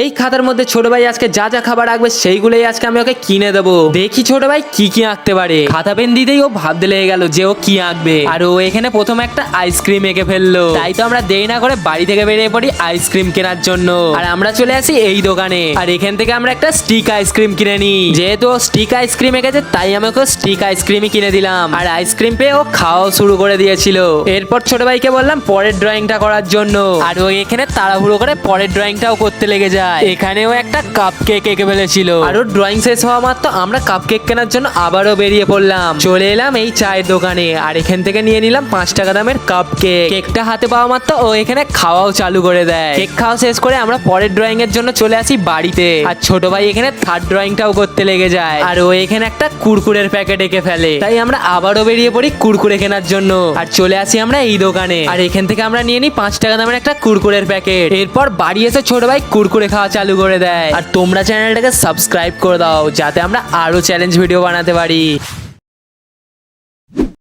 এই খাতার মধ্যে ছোট ভাই আজকে যা যা খাবার আঁকবে সেইগুলোই আজকে আমি ওকে কিনে দেবো। দেখি ছোট ভাই কি কি আঁকতে পারে। খাতা পেন দিতেই ও ভাবতে লেগে গেল যে ও কি আঁকবে। আর ও এখানে প্রথমে একটা আইসক্রিম এঁকে ফেলল। তাই তো আমরা দেরি না করে বাড়ি থেকে বেরিয়ে পড়ি আইসক্রিম কেনার জন্য। আর আমরা চলে আসি এই দোকানে। আর এখান থেকে আমরা একটা স্টিক আইসক্রিম কিনে নিই। যেহেতু ও স্টিক আইসক্রিম এঁকেছে, তাই আমি ওকে স্টিক আইসক্রিমই কিনে দিলাম। আর আইসক্রিম পেয়ে ও খাওয়াও শুরু করে দিয়েছিল। এরপর ছোট ভাইকে বললাম পরের ড্রয়িংটা করার জন্য। আর ও এখানে তাড়াহুড়ো করে পরের ড্রয়িংটাও করতে লেগে যায়। এখানেও একটা কাপ কেক এঁকে ফেলেছিল আর ড্রয়িং শেষ হওয়া মাত্র আমরা কাপ কেক কেনার জন্য আবারও বেরিয়ে পড়লাম। চলে এলাম এই চায়ের দোকানে আর এখান থেকে নিয়ে নিলাম পাঁচ টাকা দামের কাপ কেক কেকটা হাতে পাওয়া মাত্র ও এখানে খাওয়াও চালু করে দেয়। কেক খাওয়া শেষ করে আমরা পরের ড্রয়িং এর জন্য চলে আসি বাড়িতে। আর ছোট ভাই এখানে থার্ড ড্রয়িংটাও করতে লেগে যায়। আর ও এখানে একটা কুরকুরের প্যাকেট এঁকে ফেলে। তাই আমরা আবারও বেরিয়ে পড়ি কুরকুরে কেনার জন্য। আর চলে আসি আমরা এই দোকানে। আর এখান থেকে আমরা নিয়ে নিই পাঁচ টাকা দামের একটা কুরকুরের প্যাকেট। এরপর বাড়ি এসে ছোট ভাই কুরকুরে খাওয়া চালু করে দেয়। আর তোমরা চ্যানেলটাকে সাবস্ক্রাইব করে দাও, যাতে আমরা আরও চ্যালেঞ্জ ভিডিও বানাতে পারি।